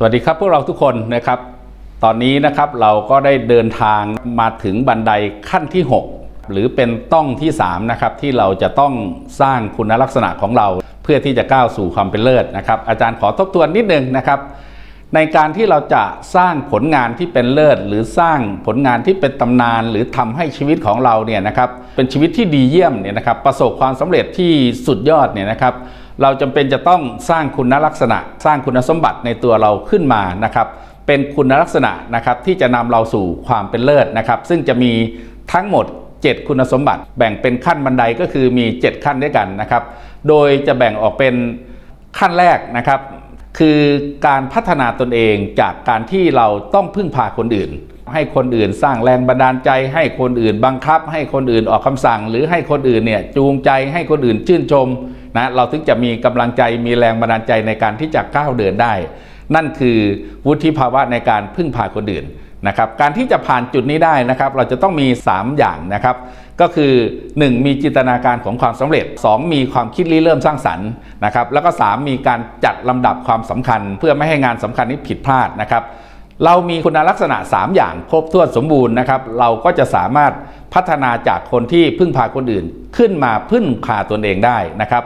สวัสดีครับพวกเราทุกคนนะครับ ตอนนี้นะครับเราก็ได้เดินทางมาถึงบันไดขั้นที่ 6 หรือเป็นต้องที่3นะครับที่เราจะต้องสร้างคุณลักษณะของเรา เพื่อที่จะก้าวสู่ความเป็นเลิศนะครับอาจารย์ขอทบทวนนิดนึงนะครับในการที่เราจะสร้างผลงานที่เป็นเลิศ หรือสร้างผลงานที่เป็นตำนาน หรือทำให้ชีวิตของเราเนี่ยนะครับเป็นชีวิตที่ดีเยี่ยมเนี่ยนะครับประสบความสำเร็จที่สุดยอดเนี่ยนะครับ เราจำเป็นจะต้องสร้างคุณลักษณะ สร้างคุณสมบัติในตัวเราขึ้นมานะครับ เป็นคุณลักษณะนะครับที่จะนำเราสู่ความเป็นเลิศนะครับ ซึ่งจะมีทั้งหมด 7 คุณสมบัติ แบ่งเป็นขั้นบันไดก็คือมี 7 ขั้นด้วยกันนะครับ โดยจะแบ่งออกเป็นขั้นแรกนะครับคือการพัฒนาตนเองจากการที่เราต้องพึ่งพาคนอื่น ให้คนอื่นสร้างแรงบันดาลใจ ให้คนอื่นบังคับ ให้คนอื่นออกคำสั่ง หรือให้คนอื่นเนี่ยจูงใจให้คนอื่นชื่นชม นะเราถึงจะมีกำลังใจมีแรงบันดาลใจในการที่จะก้าวเดินได้ นั่นคือวุฒิภาวะในการพึ่งพาคนอื่นนะครับการที่จะผ่านจุดนี้ได้นะครับ เราจะต้องมี 3 อย่างนะครับ ก็คือ 1. มีจินตนาการของความสำเร็จ 2. มีความคิดริเริ่มสร้างสรรค์นะครับ แล้วก็ 3. มีการจัดลำดับความสำคัญ เพื่อไม่ให้งานสำคัญนี้ผิดพลาดนะครับ เรามีคุณลักษณะ 3 อย่างครบถ้วนสมบูรณ์นะครับ เราก็จะสามารถพัฒนาจากคนที่พึ่งพาคนอื่น ขึ้นมาพึ่งพาตนเองได้นะครับ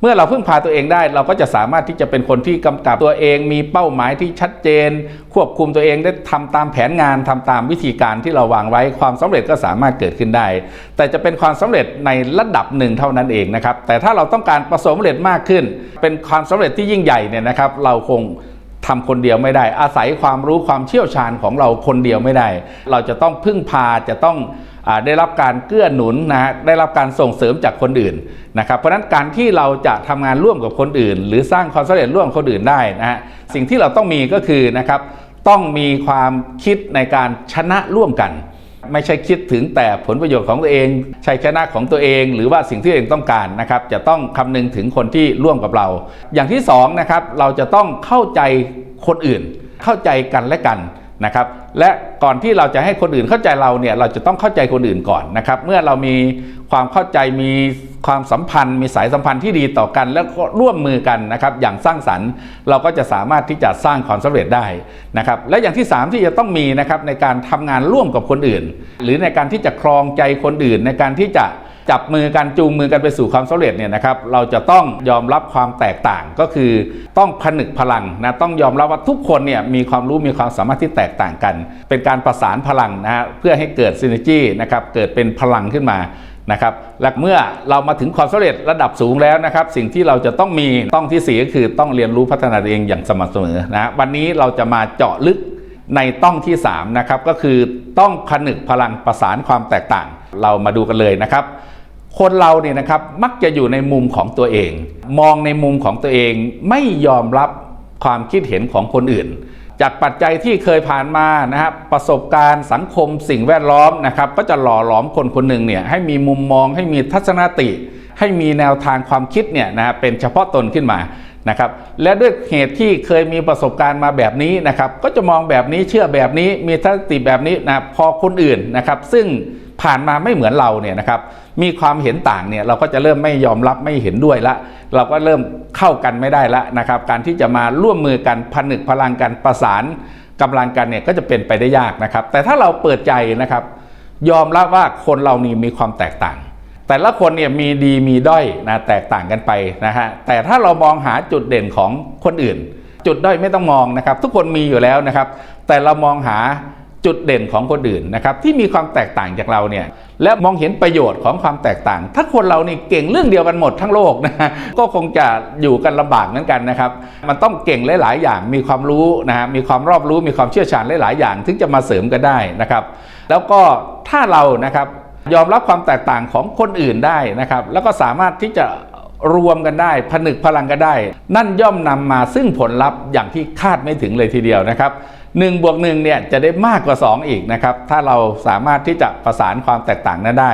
เมื่อเราพึ่งพาตัวเองได้ เราก็จะสามารถที่จะเป็นคนที่กำกับตัวเอง มีเป้าหมายที่ชัดเจน ควบคุมตัวเองได้ทำตามแผนงานทำตามวิธีการที่เราวางไว้ความสำเร็จก็สามารถเกิดขึ้นได้ แต่จะเป็นความสำเร็จในระดับหนึ่งเท่านั้นเองนะครับแต่ถ้าเราต้องการประสบความสำเร็จมากขึ้น เป็นความสำเร็จที่ยิ่งใหญ่เนี่ยนะครับ เราคง ทำคนเดียวไม่ได้ อาศัยความรู้ความเชี่ยวชาญของเราคนเดียวไม่ได้ เราจะต้องพึ่งพาจะต้องอได้รับการเกื้อหนุนนะฮะได้รับการส่งเสริมจากคนอื่นนะครับ เพราะฉะนั้นการที่เราจะทำงานร่วมกับคนอื่น หรือสร้างความสำเร็จร่วมคนอื่นได้นะฮะสิ่งที่เราต้องมีก็คือนะครับต้องมีความคิดในการชนะร่วมกัน ไม่ใช่คิดถึงแต่ผลประโยชน์ของตัวเองชัยชนะของตัวเอง หรือว่าสิ่งที่ตัวเองต้องการนะครับ จะต้องคำนึงถึงคนที่ร่วมกับเรา อย่างที่สองนะครับเราจะต้องเข้าใจคนอื่น เข้าใจกันและกัน นะครับและก่อนที่เราจะให้คนอื่นเข้าใจเราเนี่ยเราจะต้องเข้าใจคนอื่นก่อนนะครับเมื่อเรามีความเข้าใจมีความสัมพันธ์ มีสายสัมพันธ์ที่ดีต่อกัน แล้วร่วมมือกันนะครับอย่างสร้างสรรค์ เราก็จะสามารถที่จะสร้างความสำเร็จได้นะครับและอย่างที่ 3 ที่จะต้องมีนะครับในการทำงานร่วมกับคนอื่น หรือในการที่จะครองใจคนอื่นในการที่จะ จับมือกันจูงมือกันไปสู่ความสำเร็จเนี่ยนะครับเราจะต้องยอมรับความแตกต่างก็คือต้องผนึกพลังนะต้องยอมรับว่าทุกคนเนี่ยมีความรู้มีความสามารถที่แตกต่างกัน เป็นการประสานพลังนะฮะเพื่อให้เกิดซินเนจีนะครับเกิดเป็นพลังขึ้นมานะครับและเมื่อเรามาถึงความสำเร็จระดับสูงแล้วนะครับ สิ่งที่เราจะต้องมีต้องที่สี่ก็คือต้องเรียนรู้พัฒนาตัวเองอย่างสม่ำเสมอนะวันนี้เราจะมาเจาะลึกในต้องที่3นะครับก็คือต้องผนึกพลังประสานความแตกต่าง เรามาดูกันเลยนะครับ คนเราเนี่ยนะครับมักจะอยู่ในมุมของตัวเอง มองในมุมของตัวเองไม่ยอมรับความคิดเห็นของคนอื่น จากปัจจัยที่เคยผ่านมานะครับประสบการณ์สังคมสิ่งแวดล้อมนะครับ ก็จะหล่อหลอมคนคนหนึ่งเนี่ยให้มีมุมมองให้มีทัศนคติ ให้มีแนวทางความคิดเนี่ยนะเป็นเฉพาะตนขึ้นมานะครับและด้วยเหตุที่เคยมีประสบการณ์มาแบบนี้นะครับ ก็จะมองแบบนี้เชื่อแบบนี้มีทัศนคติแบบนี้นะพอคนอื่นนะครับ ซึ่ง ผ่านมาไม่เหมือนเราเนี่ยนะครับมีความเห็นต่างเนี่ยเราก็จะเริ่มไม่ยอมรับไม่เห็นด้วยละ เราก็เริ่มเข้ากันไม่ได้ละนะครับ การที่จะมาร่วมมือกันผนึกพลังกันประสานกำลังกันเนี่ยก็จะเป็นไปได้ยากนะครับ แต่ถ้าเราเปิดใจนะครับ ยอมรับว่าคนเรานี่มีความแตกต่าง แต่ละคนเนี่ยมีดีมีด้อยนะแตกต่างกันไปนะฮะแต่ถ้าเรามองหาจุดเด่นของคนอื่น จุดด้อยไม่ต้องมองนะครับ ทุกคนมีอยู่แล้วนะครับ แต่เรามองหา จุดเด่นของคนอื่นนะครับที่มีความแตกต่างจากเราเนี่ยและมองเห็นประโยชน์ของความแตกต่าง ถ้าคนเรานี่เก่งเรื่องเดียวกันหมดทั้งโลกนะก็คงจะอยู่กันลำบากเหมือนกันนะครับ มันต้องเก่งหลาย ๆ อย่างมีความรู้นะฮะมีความรอบรู้มีความเชี่ยวชาญหลาย ๆ อย่างถึงจะมาเสริมกันได้นะครับ แล้วก็ถ้าเรานะครับยอมรับความแตกต่างของคนอื่นได้นะครับ แล้วก็สามารถที่จะรวมกันได้ ผนึกพลังกันได้ นั่นย่อมนำมาซึ่งผลลัพธ์อย่างที่คาดไม่ถึงเลยทีเดียวนะครับ 1บวก1เนี่ยจะได้มากกว่า 2 อีกนะครับ ถ้าเราสามารถที่จะประสานความแตกต่างนั้นได้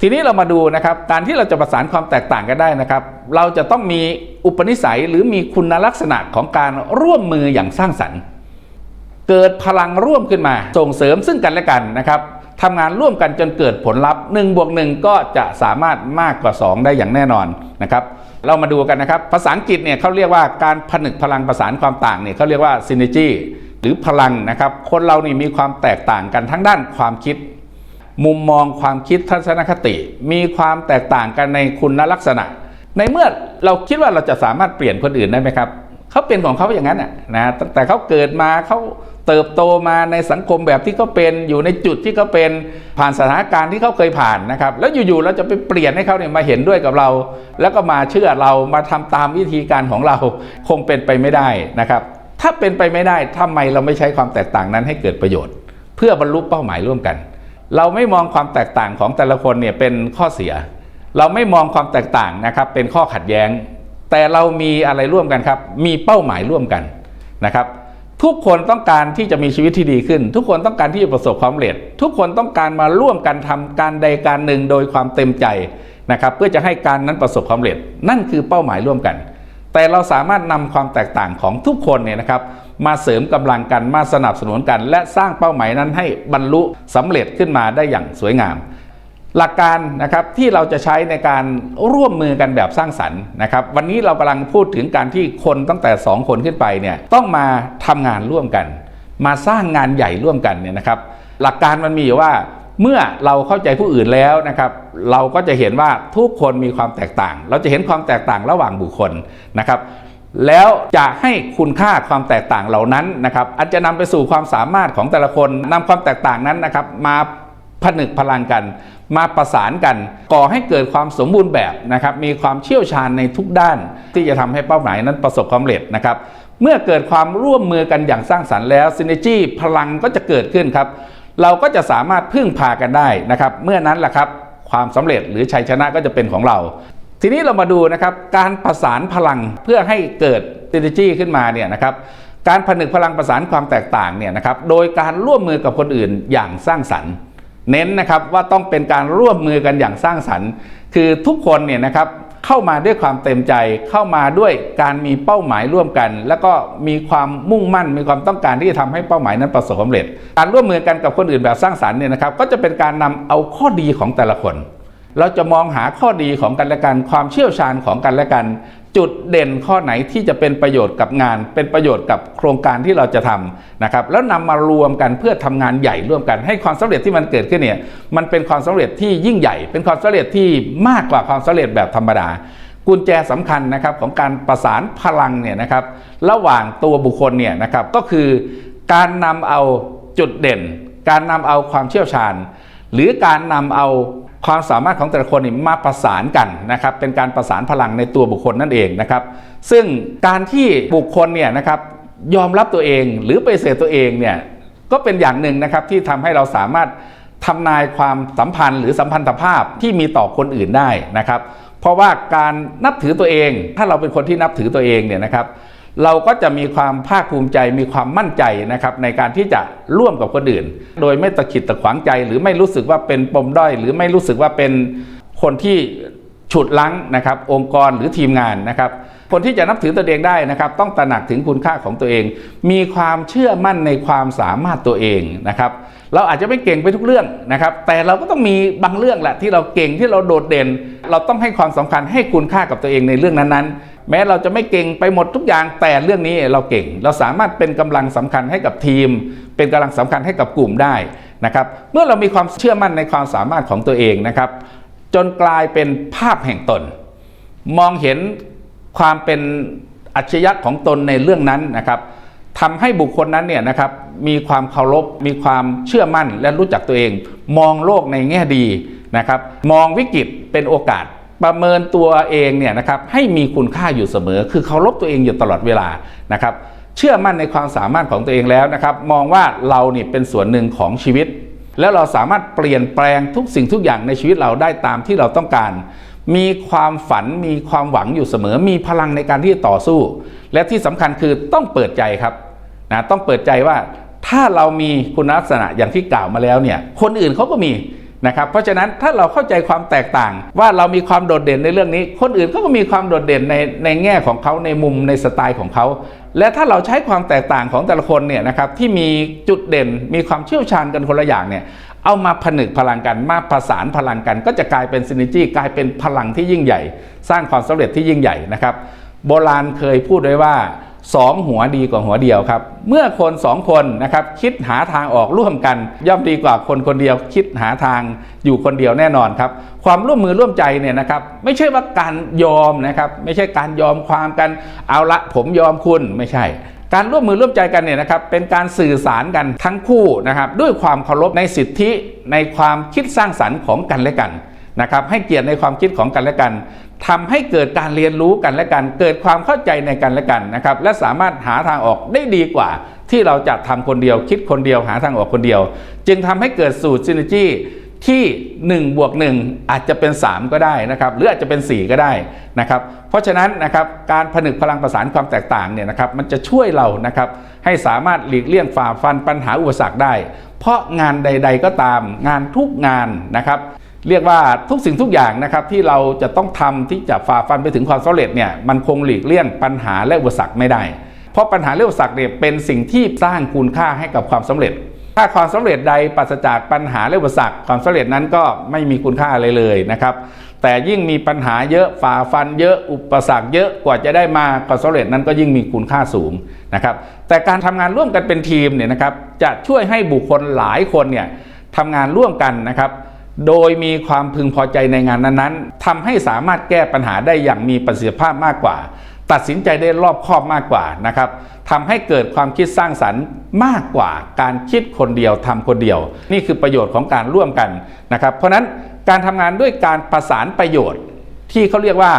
ทีนี้เรามาดูนะครับ การที่เราจะประสานความแตกต่างกันได้นะครับ เราจะต้องมีอุปนิสัยหรือมีคุณลักษณะของการร่วมมืออย่างสร้างสรรค์ เกิดพลังร่วมขึ้นมา ส่งเสริมซึ่งกันและกันนะครับทำงานร่วมกันจนเกิดผลลัพธ์1บวก1ก็จะสามารถมากกว่า 2 ได้อย่างแน่นอนนะครับ เรามาดูกันนะครับ ภาษาอังกฤษเนี่ยเขาเรียกว่าการผนึกพลังประสานความต่างเนี่ยเขาเรียกว่า synergy หรือพลังนะครับ คนเรานี่มีความแตกต่างกันทั้งด้านความคิด มุมมองความคิดทัศนคติ มีความแตกต่างกันในคุณลักษณะ ในเมื่อเราคิดว่าเราจะสามารถเปลี่ยนคนอื่นได้ไหมครับเขาเป็นของเขาอย่างนั้นน่ะนะแต่เขาเกิดมาเขาเติบโตมาในสังคมแบบที่เขาเป็นอยู่ในจุดที่เขาเป็นผ่านสถานการณ์ที่เขาเคยผ่านนะครับ แล้วอยู่ๆเราจะไปเปลี่ยนให้เขาเนี่ยมาเห็นด้วยกับเรา แล้วก็มาเชื่อเรามาทำตามวิธีการของเราคงเป็นไปไม่ได้นะครับ ถ้าเป็นไปไม่ได้ทำไมเราไม่ใช้ความแตกต่างนั้นให้เกิดประโยชน์ เพื่อบรรลุเป้าหมายร่วมกัน เราไม่มองความแตกต่างของแต่ละคนเนี่ยเป็นข้อเสีย เราไม่มองความแตกต่างนะครับเป็นข้อขัดแย้ง แต่เรามีอะไรร่วมกันครับ มีเป้าหมายร่วมกันนะครับทุกคนต้องการที่จะมีชีวิตที่ดีขึ้น ทุกคนต้องการที่จะประสบความสำเร็จ ทุกคนต้องการมาร่วมกันทำการใดการหนึ่งโดยความเต็มใจนะครับเพื่อจะให้การนั้นประสบความสำเร็จ นั่นคือเป้าหมายร่วมกัน แต่เราสามารถนำความแตกต่างของทุกคนเนี่ยนะครับมาเสริมกำลังกันมาสนับสนุนกัน และสร้างเป้าหมายนั้นให้บรรลุสำเร็จขึ้นมาได้อย่างสวยงาม หลักการนะครับที่เราจะใช้ในการร่วมมือกันแบบสร้างสรรค์นะครับ วันนี้เรากำลังพูดถึงการที่คนตั้งแต่ 2 คนขึ้นไปเนี่ยต้องมาทำงานร่วมกัน มาสร้างงานใหญ่ร่วมกันเนี่ยนะครับ หลักการมันมีอยู่ว่า เมื่อเราเข้าใจผู้อื่นแล้วนะครับ เราก็จะเห็นว่าทุกคนมีความแตกต่าง เราจะเห็นความแตกต่างระหว่างบุคคลนะครับ แล้วจะให้คุณค่าความแตกต่างเหล่านั้นนะครับอาจจะนำไปสู่ความสามารถของแต่ละคนนำความแตกต่างนั้นนะครับ มาผนึกพลังกัน มาประสานกัน ก่อให้เกิดความสมบูรณ์แบบนะครับ มีความเชี่ยวชาญในทุกด้าน ที่จะทำให้เป้าหมายนั้นประสบความสำเร็จนะครับ เมื่อเกิดความร่วมมือกันอย่างสร้างสรรค์แล้วซินเนจี้พลังก็จะเกิดขึ้นครับ เราก็จะสามารถพึ่งพากันได้นะครับ เมื่อนั้นแหละครับความสำเร็จหรือชัยชนะก็จะเป็นของเรา ทีนี้เรามาดูนะครับการประสานพลังเพื่อให้เกิด synergy ขึ้นมาเนี่ยนะครับการผนึกพลังประสานความแตกต่างเนี่ยนะครับโดยการร่วมมือกับคนอื่นอย่างสร้างสรรค์ เน้นนะครับว่าต้องเป็นการร่วมมือกันอย่างสร้างสรรค์ คือทุกคนเนี่ยนะครับ เข้ามาด้วยความเต็มใจ เข้ามาด้วยการมีเป้าหมายร่วมกัน แล้วก็มีความมุ่งมั่นมีความต้องการที่จะทำให้เป้าหมายนั้นประสบความสำเร็จ การร่วมมือกันกับคนอื่นแบบสร้างสรรค์เนี่ยนะครับก็จะเป็นการนำเอาข้อดีของแต่ละคน เราจะมองหาข้อดีของกันและกัน ความเชี่ยวชาญของกันและกัน จุดเด่นข้อไหนที่จะเป็นประโยชน์กับงาน เป็นประโยชน์กับโครงการที่เราจะทำนะครับแล้วนำมารวมกันเพื่อทำงานใหญ่ร่วมกัน ให้ความสำเร็จที่มันเกิดขึ้นเนี่ยมันเป็นความสำเร็จที่ยิ่งใหญ่ เป็นความสำเร็จที่มากกว่าความสำเร็จแบบธรรมดากุญแจสำคัญนะครับของการประสานพลังเนี่ยนะครับระหว่างตัวบุคคลเนี่ยนะครับก็คือการนำเอาจุดเด่น การนำเอาความเชี่ยวชาญ หรือการนำเอา ความสามารถของแต่ละคนนี่มาประสานกันนะครับเป็นการประสานพลังในตัวบุคคลนั่นเองนะครับ ซึ่งการที่บุคคลเนี่ยนะครับยอมรับตัวเองหรือไปเสธตัวเองเนี่ยก็เป็นอย่างหนึ่งนะครับที่ทำให้เราสามารถทำนายความสัมพันธ์หรือสัมพันธภาพที่มีต่อคนอื่นได้นะครับ เพราะว่าการนับถือตัวเอง ถ้าเราเป็นคนที่นับถือตัวเองเนี่ยนะครับ เราก็จะมีความภาคภูมิใจมีความมั่นใจนะครับในการที่จะร่วมกับคนอื่น โดยไม่ตะขิดตะขวางใจ หรือไม่รู้สึกว่าเป็นปมด้อย หรือไม่รู้สึกว่าเป็นคนที่ฉุดลั้งนะครับองค์กรหรือทีมงานนะครับคนที่จะนับถือตัวเองได้นะครับต้องตระหนักถึงคุณค่าของตัวเอง มีความเชื่อมั่นในความสามารถตัวเองนะครับ เราอาจจะไม่เก่งไปทุกเรื่องนะครับ แต่เราก็ต้องมีบางเรื่องแหละที่เราเก่งที่เราโดดเด่น เราต้องให้ความสำคัญให้คุณค่ากับตัวเองในเรื่องนั้นๆ แม้เราจะไม่เก่งไปหมดทุกอย่างแต่เรื่องนี้เราเก่ง เราสามารถเป็นกำลังสำคัญให้กับทีม เป็นกำลังสำคัญให้กับกลุ่มได้นะครับ เมื่อเรามีความเชื่อมั่นในความสามารถของตัวเองนะครับ จนกลายเป็นภาพแห่งตน มองเห็นความเป็นอัจฉริยะของตนในเรื่องนั้นนะครับ ทำให้บุคคลนั้นเนี่ยนะครับมีความเคารพ มีความเชื่อมั่นและรู้จักตัวเอง มองโลกในแง่ดีนะครับมองวิกฤตเป็นโอกาสประเมินตัวเองเนี่ยนะครับให้มีคุณค่าอยู่เสมอ คือเคารพตัวเองอยู่ตลอดเวลานะครับเชื่อมั่นในความสามารถของตัวเองแล้วนะครับ มองว่าเราเนี่ยเป็นส่วนหนึ่งของชีวิต แล้วเราสามารถเปลี่ยนแปลงทุกสิ่งทุกอย่างในชีวิตเราได้ตามที่เราต้องการ มีความฝันมีความหวังอยู่เสมอ มีพลังในการที่จะต่อสู้ และที่สำคัญคือต้องเปิดใจครับ นะต้องเปิดใจว่าถ้าเรามีคุณลักษณะอย่างที่กล่าวมาแล้วเนี่ยคนอื่นเขาก็มีนะครับเพราะฉะนั้นถ้าเราเข้าใจความแตกต่าง ว่าเรามีความโดดเด่นในเรื่องนี้ คนอื่นเขาก็มีความโดดเด่นในในแง่ของเขาในมุมในสไตล์ของเขา และถ้าเราใช้ความแตกต่างของแต่ละคนเนี่ยนะครับที่มีจุดเด่นมีความเชี่ยวชาญกันคนละอย่างเนี่ยเอามาผนึกพลังกันมาประสานพลังกัน ก็จะกลายเป็นซิน e จีกลายเป็นพลังที่ยิ่งใหญ่ สร้างความสำเร็จที่ยิ่งใหญ่นะครับ โบราณเคยพูดไว้ว่า สองหัวดีกว่าหัวเดียวครับ เมื่อคนสองคนนะครับคิดหาทางออกร่วมกัน ย่อมดีกว่าคนคนเดียวคิดหาทางอยู่คนเดียวแน่นอนครับ ความร่วมมือร่วมใจเนี่ยนะครับ ไม่ใช่ว่าการยอมนะครับไม่ใช่การยอมความกันเอาละผมยอมคุณไม่ใช่ การร่วมมือร่วมใจกันเนี่ยนะครับเป็นการสื่อสารกันทั้งคู่นะครับด้วยความเคารพในสิทธิในความคิดสร้างสรรค์ของกันและกันนะครับให้เกียรติในความคิดของกันและกัน ทำให้เกิดการเรียนรู้กันและกัน เกิดความเข้าใจในกันและกันนะครับ และสามารถหาทางออกได้ดีกว่า ที่เราจะทำคนเดียว คิดคนเดียวหาทางออกคนเดียว จึงทำให้เกิดสูตรซิน e จีที่1บวก1อาจจะเป็น 3 ก็ได้นะครับ หรืออาจจะเป็น 4 ก็ได้นะครับ เพราะฉะนั้นนะครับการผนึกพลังประสานความแตกต่างเนี่ยนะครับมันจะช่วยเรานะครับให้สามารถหลีกเลี่ยงฝ่าฟันปัญหาอุปสรรคได้ เพราะงานใด ๆก็ตามงานทุกงานนะครับ เรียกว่าทุกสิ่งทุกอย่างนะครับที่เราจะต้องทำที่จะฝ่าฟันไปถึงความสำเร็จเนี่ยมันคงหลีกเลี่ยงปัญหาและอุปสรรคไม่ได้ เพราะปัญหาและอุปสรรคเนี่ยเป็นสิ่งที่สร้างคุณค่าให้กับความสำเร็จ ถ้าความสำเร็จใดปราศจากปัญหาและอุปสรรคความสำเร็จนั้นก็ไม่มีคุณค่าอะไรเลยนะครับ แต่ยิ่งมีปัญหาเยอะฝ่าฟันเยอะอุปสรรคเยอะกว่าจะได้มาความสำเร็จนั้นก็ยิ่งมีคุณค่าสูงนะครับ แต่การทำงานร่วมกันเป็นทีมเนี่ยนะครับจะช่วยให้บุคคลหลายคนเนี่ยทำงานร่วมกันนะครับ โดยมีความพึงพอใจในงานนั้นๆทำให้สามารถแก้ปัญหาได้อย่างมีประสิทธิภาพมากกว่า ตัดสินใจได้รอบคอบมากกว่านะครับทำให้เกิดความคิดสร้างสรรค์มากกว่าการคิดคนเดียวทำคนเดียว นี่คือประโยชน์ของการร่วมกันนะครับ เพราะฉะนั้นการทำงานด้วยการประสานประโยชน์ ที่เขาเรียกว่า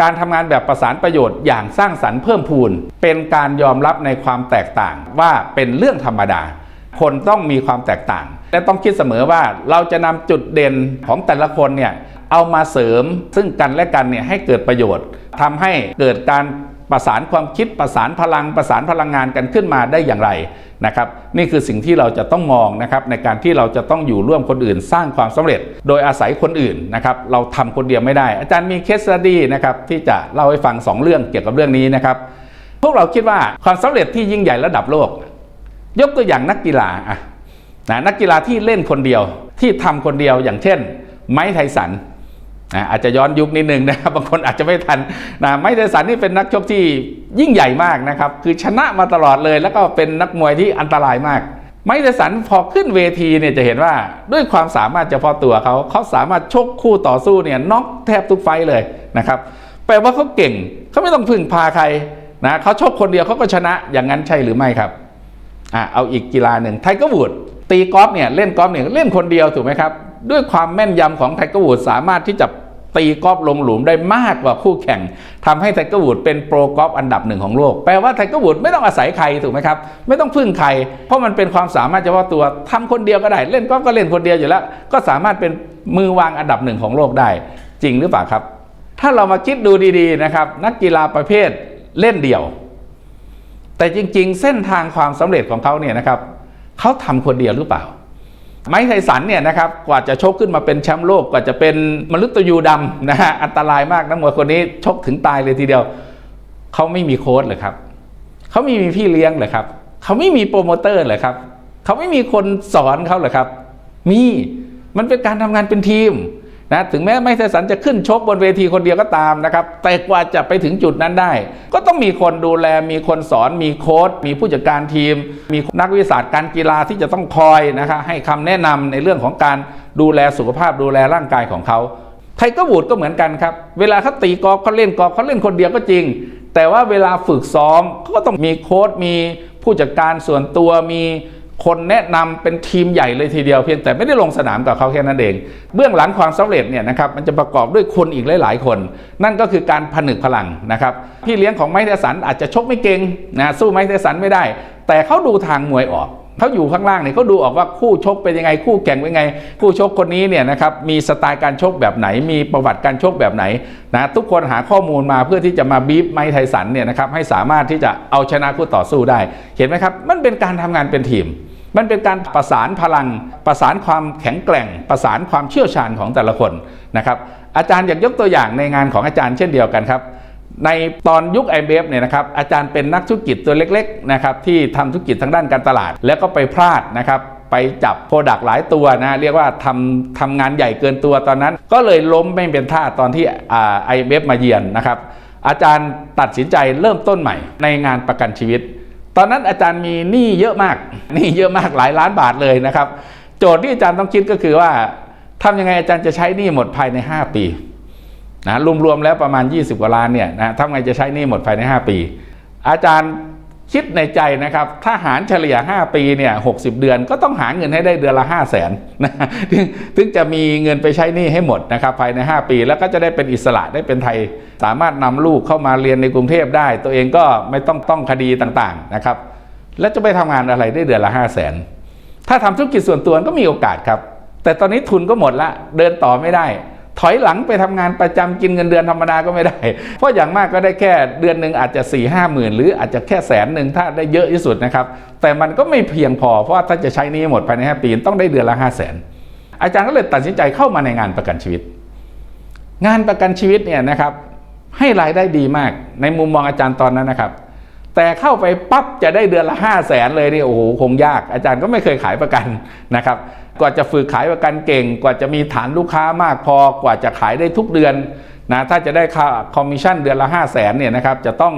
การทำงานแบบประสานประโยชน์อย่างสร้างสรรค์เพิ่มพูน เป็นการยอมรับในความแตกต่างว่าเป็นเรื่องธรรมดา คนต้องมีความแตกต่าง และต้องคิดเสมอว่าเราจะนำจุดเด่นของแต่ละคนเนี่ยเอามาเสริมซึ่งกันและกันเนี่ยให้เกิดประโยชน์ทำให้เกิดการประสานความคิดประสานพลังประสานพลังงานกันขึ้นมาได้อย่างไรนะครับนี่คือสิ่งที่เราจะต้องมองนะครับในการที่เราจะต้องอยู่ร่วมคนอื่นสร้างความสำเร็จ โดยอาศัยคนอื่นนะครับเราทำคนเดียวไม่ได้ อาจารย์มีเคสสตี้นะครับที่จะเล่าให้ฟังสองเรื่องเกี่ยวกับเรื่องนี้นะครับพวกเราคิดว่าความสำเร็จที่ยิ่งใหญ่ระดับโลก ยกตัวอย่างนักกีฬาอะ นะนักกีฬาที่เล่นคนเดียวที่ทำคนเดียวอย่างเช่น ไม้ไทสันนะอาจจะย้อนยุคนิดนึงนะครับบางคนอาจจะไม่ทันนะไม้ไทสันนี่เป็นนักชกที่ยิ่งใหญ่มากนะครับ คือชนะมาตลอดเลย แล้วก็เป็นนักมวยที่อันตรายมาก ไม้ไทสันพอขึ้นเวทีเนี่ยจะเห็นว่าด้วยความสามารถเฉพาะตัวเขาเขาสามารถชกคู่ต่อสู้เนี่ยน็อกแทบทุกไฟเลยนะครับแปลว่าเขาเก่งเขาไม่ต้องพึ่งพาใครนะเขาชกคนเดียวเขาก็ชนะอย่างนั้นใช่หรือไม่ครับอะเอาอีกกีฬาหนึ่งไทเกอร์วูด ตีกอล์ฟเนี่ยเล่นกอล์ฟเนี่ยเล่นคนเดียวถูกไหมครับ ด้วยความแม่นยำของไทเกอร์วูดสามารถที่จะตีกอล์ฟลงหลุมได้มากกว่าคู่แข่งทำให้ไทเกอร์วูดเป็นโปรกอล์ฟอันดับหนึ่งของโลก แปลว่าไทเกอร์วูดไม่ต้องอาศัยใครถูกไหมครับ ไม่ต้องพึ่งใคร เพราะมันเป็นความสามารถเฉพาะตัวทำคนเดียวก็ได้ เล่นกอล์ฟก็เล่นคนเดียวอยู่แล้ว ก็สามารถเป็นมือวางอันดับหนึ่งของโลกได้ จริงหรือเปล่าครับ ถ้าเรามาคิดดูดีๆนะครับ นักกีฬาประเภทเล่นเดี่ยว แต่จริง ๆ เส้นทางความสำเร็จของเขาเนี่ยนะครับ เขาทำคนเดียวหรือเปล่า ไมค์ไทสันเนี่ยนะครับกว่าจะชกขึ้นมาเป็นแชมป์โลกกว่าจะเป็นมนุษย์ยูดำนะฮะอันตรายมากนักมวยคนนี้ชกถึงตายเลยทีเดียว เขาไม่มีโค้ชเลยครับเขาไม่มีพี่เลี้ยงเลยครับเขาไม่มีโปรโมเตอร์เลยครับเขาไม่มีคนสอนเขาเลยครับ มีมันเป็นการทำงานเป็นทีม นะถึงแม้ไม้ไทสันจะขึ้นชกบนเวทีคนเดียวก็ตามนะครับ แต่กว่าจะไปถึงจุดนั้นได้ ก็ต้องมีคนดูแลมีคนสอนมีโค้ชมีผู้จัดการทีม มีนักวิทยาศาสตร์การกีฬาที่จะต้องคอยนะครให้คำแนะนำในเรื่องของการดูแลสุขภาพดูแลร่างกายของเขาไทเกอร์วูดก็เหมือนกันครับ เวลาเขาตีกอล์ฟเขาเล่นกอล์ฟเขาเล่นคนเดียวก็จริง แต่ว่าเวลาฝึกซ้อมเขาก็ต้องมีโค้ชมีผู้จัดการส่วนตัวมี คนแนะนำเป็นทีมใหญ่เลยทีเดียวเพียงแต่ไม่ได้ลงสนามกับเขาแค่นั้นเอง เบื้องหลังความสำเร็จเนี่ยนะครับมันจะประกอบด้วยคนอีกหลาย ๆ คน นั่นก็คือการผนึกพลังนะครับพี่เลี้ยงของไม้เทสันอาจจะชกไม่เก่งนะสู้ไม้เทสันไม่ได้ แต่เขาดูทางมวยออกเขาอยู่ข้างล่างเนี่ยเขาดูออกว่าคู่ชกเป็นยังไง คู่แข่งเป็นยังไง คู่ชกคนนี้เนี่ยนะครับมีสไตล์การชกแบบไหน มีประวัติการชกแบบไหนนะทุกคนหาข้อมูลมาเพื่อที่จะมาบีบไม้ไทสันเนี่ยนะครับให้สามารถที่จะเอาชนะคู่ต่อสู้ได้ เห็นไหมครับมันเป็นการทำงานเป็นทีม มันเป็นการประสานพลัง ประสานความแข็งแกร่ง ประสานความเชี่ยวชาญของแต่ละคนนะครับ อาจารย์อยากยกตัวอย่างในงานของอาจารย์เช่นเดียวกันครับ ในตอนยุค i อ f เนี่ยนะครับ อาจารย์เป็นนักธุรกิจตัวเล็กๆนะครับที่ทำธุรกิจทางด้านการตลาด แล้วก็ไปพลาดนะครับไปจับโปรดักต์หลายตัวนะเรียกว่าทำทำงานใหญ่เกินตัวตอนนั้น ก็เลยล้มไม่เป็นท่าตอนที่ไอเอฟมาเยือนนะครับอาจารย์ตัดสินใจเริ่มต้นใหม่ในงานประกันชีวิต ตอนนั้นอาจารย์มีหนี้เยอะมากหนี้เยอะมากหลายล้านบาทเลยนะครับ โจทย์ที่อาจารย์ต้องคิดก็คือว่าทำยังไงอาจารย์จะใช้หนี้หมดภายใน 5 ปีนะรวมๆแล้วประมาณ 20กว่าล้านเนี่ยนะทำไงจะใช้หนี้หมดภายใน 5 ปี อาจารย์ คิดในใจนะครับถ้าหารเฉลี่ย 5 ปีเนี่ย60เดือน ก็ต้องหาเงินให้ได้เดือนละ 5 0 0แสนนะถึงจะมีเงินไปใช้หนี้ให้หมดนะครับภายใน 5 ปี แล้วก็จะได้เป็นอิสระได้เป็นไทย สามารถนำลูกเข้ามาเรียนในกรุงเทพได้ ตัวเองก็ไม่ต้องต้องคดีต่างๆนะครับแล้วจะไปทำงานอะไรได้เดือนละ 5 0 0แสนถ้าทำธุรกิจส่วนตัวก็มีโอกาสครับ แต่ตอนนี้ทุนก็หมดละเดินต่อไม่ได้ ถอยหลังไปทำงานประจำกินเงินเดือนธรรมดาก็ไม่ได้ เพราะอย่างมากก็ได้แค่เดือนหนึ่งอาจจะ4ี่ห้าหมื่นหรืออาจจะแค่แสนหนึ่งถ้าได้เยอะที่สุดนะครับ แต่มันก็ไม่เพียงพอ เพราะถ้าจะใช้นี้หมดภายใน 5 ปีต้องได้เดือนละ 5 0 0แสนอาจารย์ก็เลยตัดสินใจเข้ามาในงานประกันชีวิต งานประกันชีวิตเนี่ยนะครับให้รายได้ดีมากในมุมมองอาจารย์ตอนนั้นนะครับ แต่เข้าไปปั๊บจะได้เดือนละ5 0 0แสนเลยนี่โอ้โหคงยาก อาจารย์ก็ไม่เคยขายประกันนะครับกว่าจะฝึกขายประกันเก่ง กว่าจะมีฐานลูกค้ามากพอกว่าจะขายได้ทุกเดือนนะถ้าจะได้ค่าคอมมิชชั่นเดือนละ 5 0 0แสนเนี่ยนะครับจะต้อง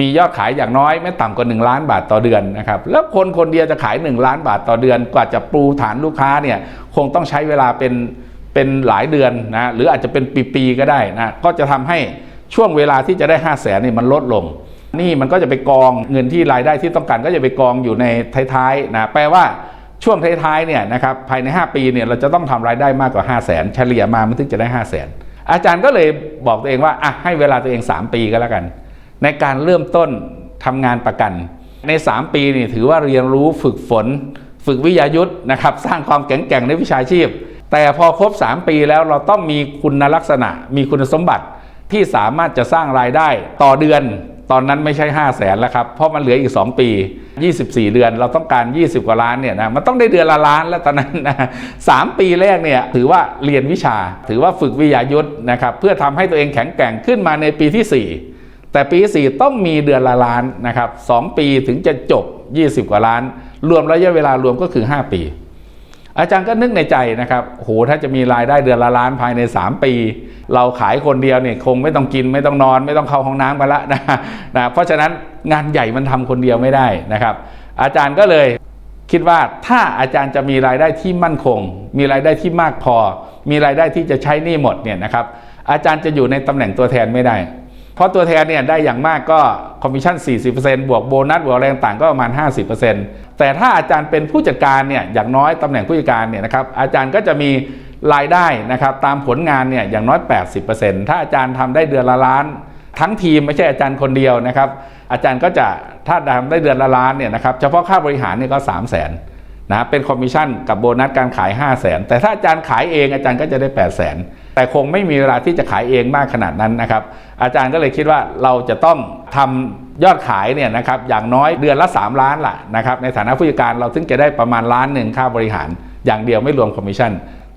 มียอดขายอย่างน้อยไม่ต่ำกว่า 1 ล้านบาทต่อเดือนนะครับแล้วคนคนเดียวจะขาย 1 ล้านบาทต่อเดือน กว่าจะปูฐานลูกค้าเนี่ยคงต้องใช้เวลาเป็นเป็นหลายเดือนนะหรืออาจจะเป็นปีๆก็ได้นะก็จะทำให้ช่วงเวลาที่จะได้ 5 0 0แสนนี่มันลดลง นี่มันก็จะไปกองเงินที่รายได้ที่ต้องการก็จะไปกองอยู่ในท้ายๆนะแปลว่าช่วงท้ายๆเนี่ยนะครับภายใน 5 ปีเนี่ยเราจะต้องทำรายได้มากกว่า 5 0 0แสนเฉลี่ยมามันถึงจะได้ 5 0 0แสนอาจารย์ก็เลยบอกตัวเองว่าอะให้เวลาตัวเอง 3 ปีก็แล้วกัน ในการเริ่มต้นทำงานประกัน ใน 3 ปีนี่ถือว่าเรียนรู้ฝึกฝน ฝึกวิทยายุทธ์นะครับสร้างความแข็งแกร่งในวิชาชีพ แต่พอครบ 3 ปีแล้วเราต้องมีคุณลักษณะ มีคุณสมบัติที่สามารถจะสร้างรายได้ต่อเดือน ตอนนั้นไม่ใช่ 5 0 0แสนแล้วครับ เพราะมันเหลืออีก 2 ปี 24 เดือนเราต้องการ 20 กว่าล้านเนี่ยนะมันต้องได้เดือนละล้านแล้วตอนนั้นนะสามปีแรกเนี่ยถือว่าเรียนวิชา ถือว่าฝึกวิทยายุทธ์นะครับเพื่อทำให้ตัวเองแข็งแกร่งขึ้นมาในปีที่ 4 แต่ปีที่4ต้องมีเดือนละล้านนะครับสองปีถึงจะจบ 20 กว่าล้าน รวมระยะเวลารวมก็คือ 5 ปี อาจารย์ก็นึกในใจนะครับโหถ้าจะมีรายได้เดือนละล้านภายใน 3 ปี เราขายคนเดียวเนี่ยคงไม่ต้องกินไม่ต้องนอน ไม่ต้องเข้าห้องน้ำกันละนะนะเพราะฉะนั้นงานใหญ่มันทำคนเดียวไม่ได้นะครับ อาจารย์ก็เลยคิดว่าถ้าอาจารย์จะมีรายได้ที่มั่นคง มีรายได้ที่มากพอ มีรายได้ที่จะใช้หนี้หมดเนี่ยนะครับอาจารย์จะอยู่ในตำแหน่งตัวแทนไม่ได้ เพราะตัวแทนเนี่ยได้อย่างมากก็คอมมิชชั่น 40%บวกโบนัสบวกอะไรต่างก็ประมาณ 50%แต่ถ้าอาจารย์เป็นผู้จัดการเนี่ยอย่างน้อยตำแหน่งผู้จัดการเนี่ยนะครับอาจารย์ก็จะมีรายได้นะครับตามผลงานเนี่ยอย่างน้อย 80%ถ้าอาจารย์ทำได้เดือนละล้าน ทั้งทีมไม่ใช่อาจารย์คนเดียวนะครับอาจารย์ก็จะถ้าทำได้เดือนละล้านเนี่ยนะครับเฉพาะค่าบริหารเนี่ยก็ 3 0 0 0 0นนะเป็นคอมมิชชั่นกับโบนัสการขาย 5 0 0 0 0นแต่ถ้าอาจารย์ขายเองอาจารย์ก็จะได้ 8 0 0 0 0น แต่คงไม่มีเวลาที่จะขายเองมากขนาดนั้นนะครับ อาจารย์ก็เลยคิดว่าเราจะต้องทำยอดขายเนี่ยนะครับอย่างน้อยเดือนละ 3 ล้านล่ะนะครับในฐานะผู้จัดการเราถึงจะได้ประมาณล้านหนึ่งค่าบริหาร อย่างเดียวไม่รวมคอมมิชชั่น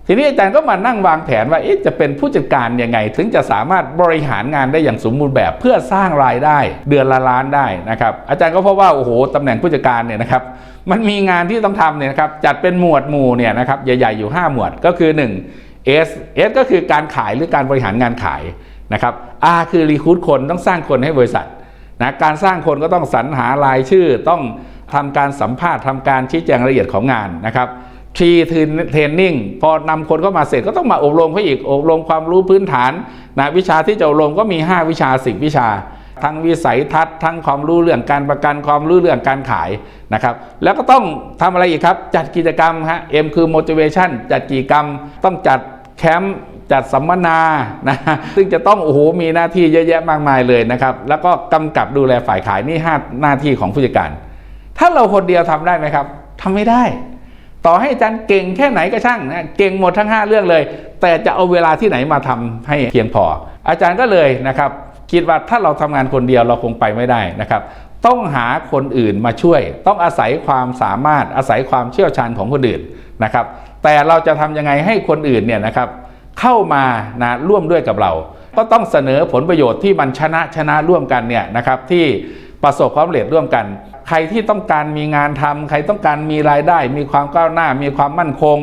ทีนี้อาจารย์ก็มานั่งวางแผนว่าจะเป็นผู้จัดการยังไง ถึงจะสามารถบริหารงานได้อย่างสมบูรณ์แบบเพื่อสร้างรายได้เดือนละล้านได้นะครับอาจารย์ก็พบว่าโอ้โหตำแหน่งผู้จัดการเนี่ยนะครับมันมีงานที่ต้องทำเนี่ยนะครับจัดเป็นหมวดหมู่เนี่ยนะครับใหญ่ๆอยู่ 5 หมวดก็คือ 1 S S ก็คือการขายหรือการบริหารงานขายนะครับ R คือรีคูดคนต้องสร้างคนให้บริษัทนะการสร้างคนก็ต้องสรรหารายชื่อต้องทำการสัมภาษณ์ทำการชี้แจงรายละเอียดของงานนะครับทีเทรนนิ่งพอนำคนเข้ามาเสร็จก็ต้องมาอบรมเขาอีกอบรมความรู้พื้นฐานนะวิชาที่จะอบรมก็มี 5 วิชา 10 วิชา ทั้งวิสัยทัศน์ทั้งความรู้เรื่องการประกันความรู้เรื่องการขายนะครับ แล้วก็ต้องทำอะไรอีกครับ จัดกิจกรรมฮะ M คือ motivation จัดกิจกรรม ต้องจัดแคมป์จัดสัมมนานะซึ่งจะต้องโอ้โหมีหน้าที่เยอะแยะมากมายเลยนะครับ แล้วก็กำกับดูแลฝ่ายขายนี่ห้าหน้าที่ของผู้จัดการ ถ้าเราคนเดียวทำได้ไหมครับทำไม่ได้ ต่อให้อาจารย์เก่งแค่ไหนก็ช่างนะเก่งหมดทั้ง 5 เรื่องเลย แต่จะเอาเวลาที่ไหนมาทำให้เพียงพอ อาจารย์ก็เลยนะครับ คิดว่าถ้าเราทำงานคนเดียวเราคงไปไม่ได้นะครับ ต้องหาคนอื่นมาช่วย ต้องอาศัยความสามารถอาศัยความเชี่ยวชาญของคนอื่นนะครับ แต่เราจะทำยังไงให้คนอื่นเนี่ยนะครับ เข้ามานะร่วมด้วยกับเรา ก็ต้องเสนอผลประโยชน์ที่มันชนะชนะร่วมกันเนี่ยนะครับ ที่ประสบความสำเร็จร่วมกัน ใครที่ต้องการมีงานทำใครต้องการมีรายได้ มีความก้าวหน้า มีความมั่นคง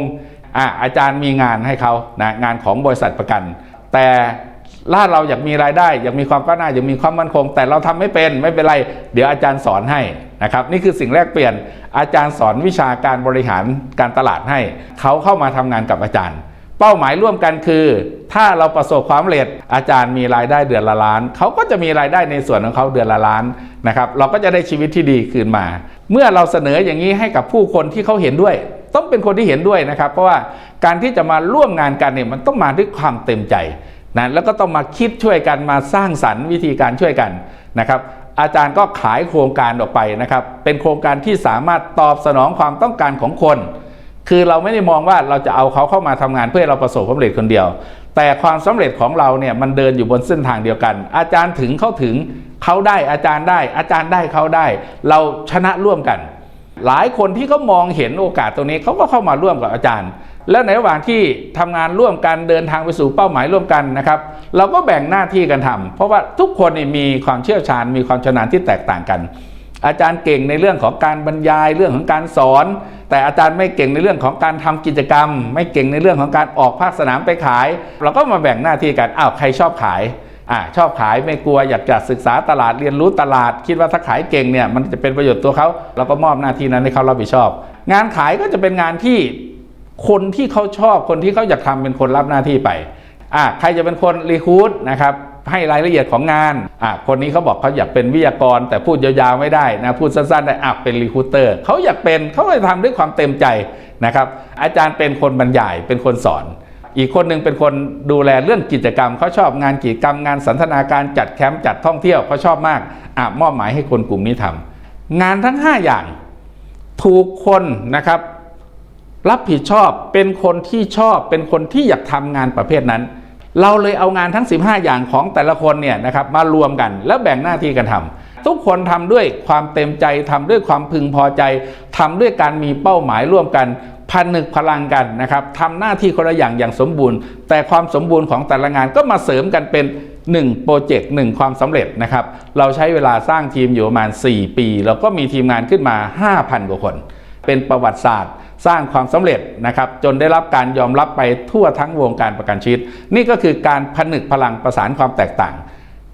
ออาจารย์มีงานให้เขานะงานของบริษัทประกัน แต่ ถ้าเราอยากมีรายได้ อยากมีความก้าวหน้าอยากมีความมั่นคง แต่เราทำไม่เป็นไม่เป็นไร เดี๋ยวอาจารย์สอนให้นะครับนี่คือสิ่งแรกเปลี่ยนอาจารย์สอนวิชาการบริหารการตลาดให้ เขาเข้ามาทำงานกับอาจารย์ เป้าหมายร่วมกันคือ ถ้าเราประสบความสำเร็จอาจารย์มีรายได้เดือนละล้าน เขาก็จะมีรายได้ในส่วนของเขาเดือนละล้านนะครับเราก็จะได้ชีวิตที่ดีคืนมา เมื่อเราเสนออย่างนี้ให้กับผู้คนที่เขาเห็นด้วยต้องเป็นคนที่เห็นด้วยนะครับ เพราะว่าการที่จะมาร่วมงานกันเนี่ยมันต้องมาด้วยความเต็มใจ นะแล้วก็ต้องมาคิดช่วยกันมาสร้างสรรค์วิธีการช่วยกันนะครับอาจารย์ก็ขายโครงการออกไปนะครับ เป็นโครงการที่สามารถตอบสนองความต้องการของคน คือเราไม่ได้มองว่าเราจะเอาเขาเข้ามาทำงานเพื่อเราประสบความสำเร็จคนเดียว แต่ความสำเร็จของเราเนี่ยมันเดินอยู่บนเส้นทางเดียวกัน อาจารย์ถึงเขาถึงเขาได้อาจารย์ได้ อาจารย์ได้เขาได้ เราชนะร่วมกัน หลายคนที่เขามองเห็นโอกาสตรงนี้เขาก็เข้ามาร่วมกับอาจารย์ แล้วในระหว่างที่ทำงานร่วมกันเดินทางไปสู่เป้าหมายร่วมกันนะครับ เราก็แบ่งหน้าที่กันทำเพราะว่าทุกคนมีความเชี่ยวชาญ มีความชำนาญที่แตกต่างกัน อาจารย์เก่งในเรื่องของการบรรยายเรื่องของการสอน แต่อาจารย์ไม่เก่งในเรื่องของการทำกิจกรรม ไม่เก่งในเรื่องของการออกภาคสนามไปขาย เราก็มาแบ่งหน้าที่กันอ้าวใครชอบขายอ่าชอบขายไม่กลัวอยากจะศึกษาตลาดเรียนรู้ตลาด คิดว่าถ้าขายเก่งเนี่ยมันจะเป็นประโยชน์ตัวเขาเราก็มอบหน้าที่นั้นให้เขารับผิดชอบ งานขายก็จะเป็นงานที่ คนที่เขาชอบคนที่เขาอยากทำเป็นคนรับหน้าที่ไปอ่าใครจะเป็นคนรีคูดนะครับให้รายละเอียดของงานอะคนนี้เขาบอกเขาอยากเป็นวิทยากร แต่พูดยาวๆไม่ได้นะพูดสั้นๆได้อะเป็นรีคูเตอร์เขาอยากเป็นเขาเลยทำด้วยความเต็มใจนะครับ อาจารย์เป็นคนบรรยายเป็นคนสอน อีกคนหนึ่งเป็นคนดูแลเรื่องกิจกรรมเขาชอบงานกิจกรรมงานสันทนาการจัดแคมป์จัดท่องเที่ยวเขาชอบมากอะมอบหมายให้คนกลุ่มนี้ทำงานทั้ง 5 อย่างถูกคนนะครับ รับผิดชอบเป็นคนที่ชอบเป็นคนที่อยากทำงานประเภทนั้น เราเลยเอางานทั้ง 15 อย่างของแต่ละคนเนี่ยนะครับมารวมกันแล้วแบ่งหน้าที่กันทำทุกคนทำด้วยความเต็มใจทำด้วยความพึงพอใจทำด้วยการมีเป้าหมายร่วมกันพันนึกพลังกันนะครับทำหน้าที่คนละอย่างอย่างสมบูรณ์ แต่ความสมบูรณ์ของแต่ละงานก็มาเสริมกันเป็น1โปรเจกต์1ความสำเร็จนะครับเราใช้เวลาสร้างทีมอยู่ประมาณ 4 ปี แล้วก็มีทีมงานขึ้นมา 5,000 กว่าคน เป็นประวัติศาสตร์ สร้างความสำเร็จนะครับจนได้รับการยอมรับไปทั่วทั้งวงการประกันชีวิต นี่ก็คือการผนึกพลังประสานความแตกต่าง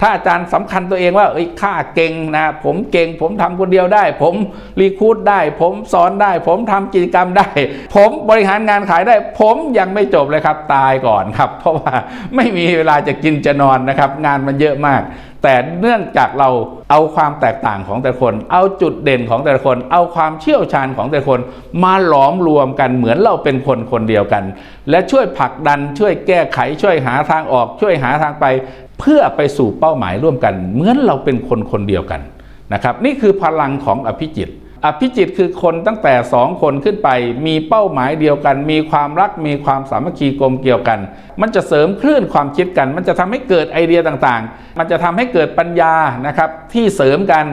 ถ้าอาจารย์สำคัญตัวเองว่าเอ้ยข้าเก่งนะผมเก่ง ผมทำคนเดียวได้ ผมรีคูดได้ ผมสอนได้ ผมทำกิจกรรมได้ ผมบริหารงานขายได้ ผมยังไม่จบเลยครับตายก่อนครับ เพราะว่าไม่มีเวลาจะกินจะนอนนะครับ งานมันเยอะมาก แต่เนื่องจากเราเอาความแตกต่างของแต่คน เอาจุดเด่นของแต่คน เอาความเชี่ยวชาญของแต่คน มาหลอมรวมกันเหมือนเราเป็นคนคนเดียวกัน และช่วยผลักดันช่วยแก้ไขช่วยหาทางออก ช่วยหาทางไป เพื่อไปสู่เป้าหมายร่วมกัน เหมือนเราเป็นคนคนเดียวกันนะครับนี่คือพลังของอภิจิต อภิจิตคือคนตั้งแต่สองคนขึ้นไป มีเป้าหมายเดียวกัน มีความรักมีความสามัคคีกลมเกี่ยวกัน มันจะเสริมคลื่นความคิดกัน มันจะทำให้เกิดไอเดียต่างๆ มันจะทำให้เกิดปัญญานะครับที่เสริมกัน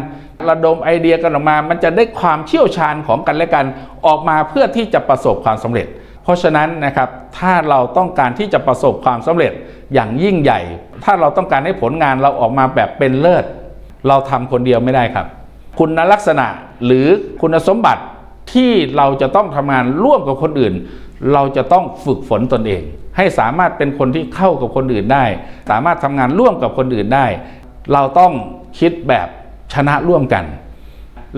ระดมไอเดียกันออกมา มันจะได้ความเชี่ยวชาญของกันและกันออกมาเพื่อที่จะประสบความสำเร็จ เพราะฉะนั้นนะครับถ้าเราต้องการที่จะประสบความสำเร็จอย่างยิ่งใหญ่ ถ้าเราต้องการให้ผลงานเราออกมาแบบเป็นเลิศ เราทำคนเดียวไม่ได้ครับ คุณลักษณะ หรือคุณสมบัติที่เราจะต้องทำงานร่วมกับคนอื่น เราจะต้องฝึกฝนตนเอง ให้สามารถเป็นคนที่เข้ากับคนอื่นได้ สามารถทำงานร่วมกับคนอื่นได้ เราต้องคิดแบบชนะร่วมกัน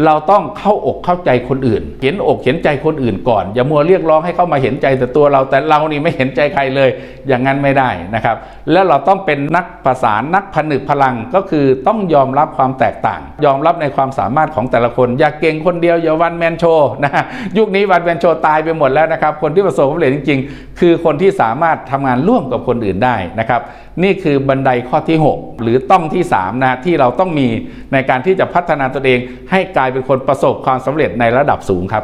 เราต้องเข้าอกเข้าใจคนอื่น เห็นอกเห็นใจคนอื่นก่อน อย่ามัวเรียกร้องให้เข้ามาเห็นใจแต่ตัวเราแต่เรานี่ไม่เห็นใจใครเลย อย่างนั้นไม่ได้นะครับ แล้วเราต้องเป็นนักประสานนักผนึกพลังก็คือต้องยอมรับความแตกต่าง ยอมรับในความสามารถของแต่ละคน อย่าเก่งคนเดียวอย่าวันแมนโชนะยุคนี้วันแมนโชตายไปหมดแล้วนะครับ คนที่ประสบความสำเร็จจริง ๆ คือคนที่สามารถทำงานร่วมกับคนอื่นได้นะครับ นี่คือบันไดข้อที่ 6 หรือต้องที่3นะที่เราต้องมีในการที่จะพัฒนาตัวเอง ให้กลายเป็นคนประสบความสำเร็จในระดับสูงครับ